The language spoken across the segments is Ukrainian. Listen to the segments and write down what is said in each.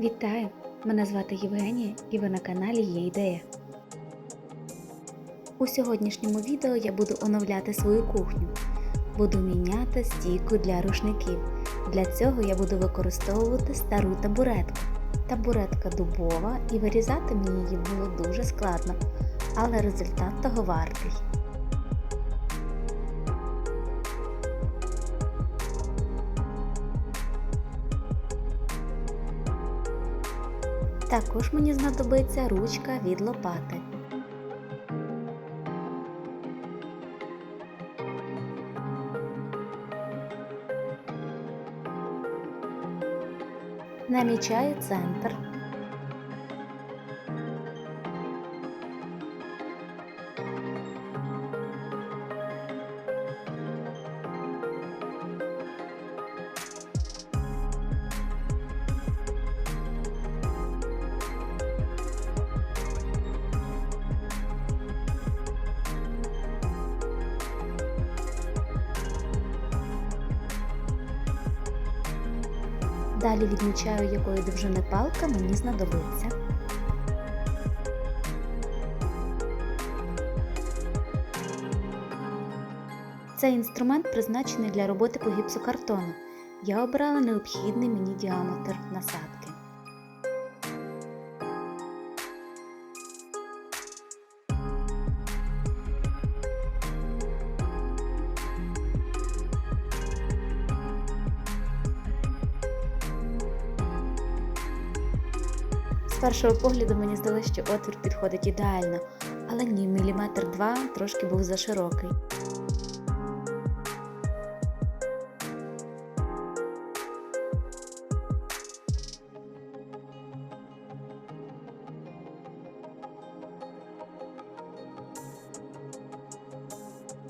Вітаю! Мене звати Євгенія і ви на каналі Є ідея. У сьогоднішньому відео я буду оновляти свою кухню. Буду міняти стійку для рушників. Для цього я буду використовувати стару табуретку. Табуретка дубова і вирізати мені її було дуже складно, але результат того вартий. Також мені знадобиться ручка від лопати. Намічаю центр. Далі відмічаю, якої довжини палка мені знадобиться. Цей інструмент призначений для роботи по гіпсокартону. Я обрала необхідний мені діаметр насадки. З першого погляду мені здалося, що отвір підходить ідеально, але ні, міліметр два трошки був заширокий.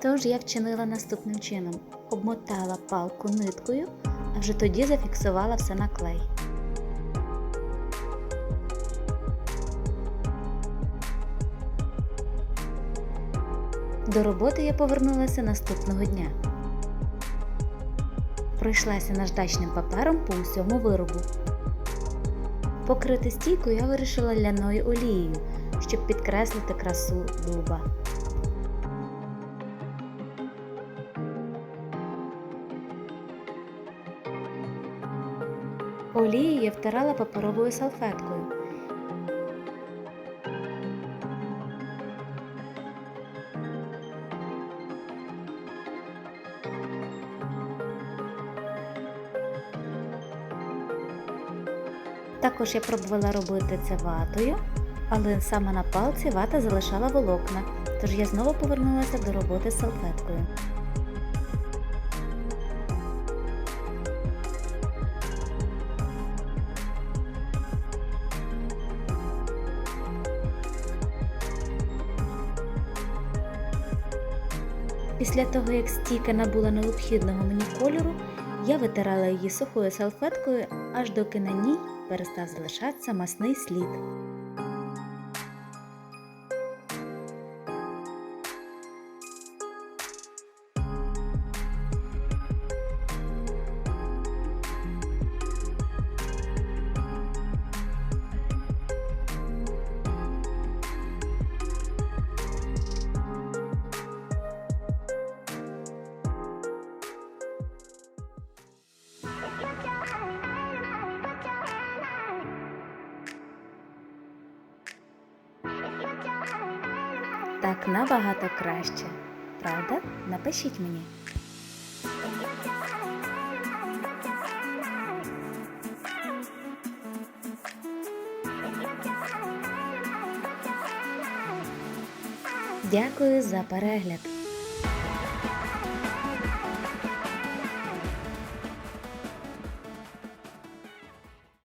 Тож я вчинила наступним чином: обмотала палку ниткою, а вже тоді зафіксувала все на клей. До роботи я повернулася наступного дня. Пройшлася наждачним папером по усьому виробу. Покрити стійку я вирішила ляною олією, щоб підкреслити красу дуба. Олію я втирала паперовою салфеткою. Також я пробувала робити це ватою, але саме на палці вата залишала волокна, тож я знову повернулася до роботи з салфеткою. Після того, як стійка набула необхідного мені кольору, я витирала її сухою салфеткою, аж доки на ній перестав залишатися масний слід. Так набагато краще. Правда? Напишіть мені. Дякую за перегляд.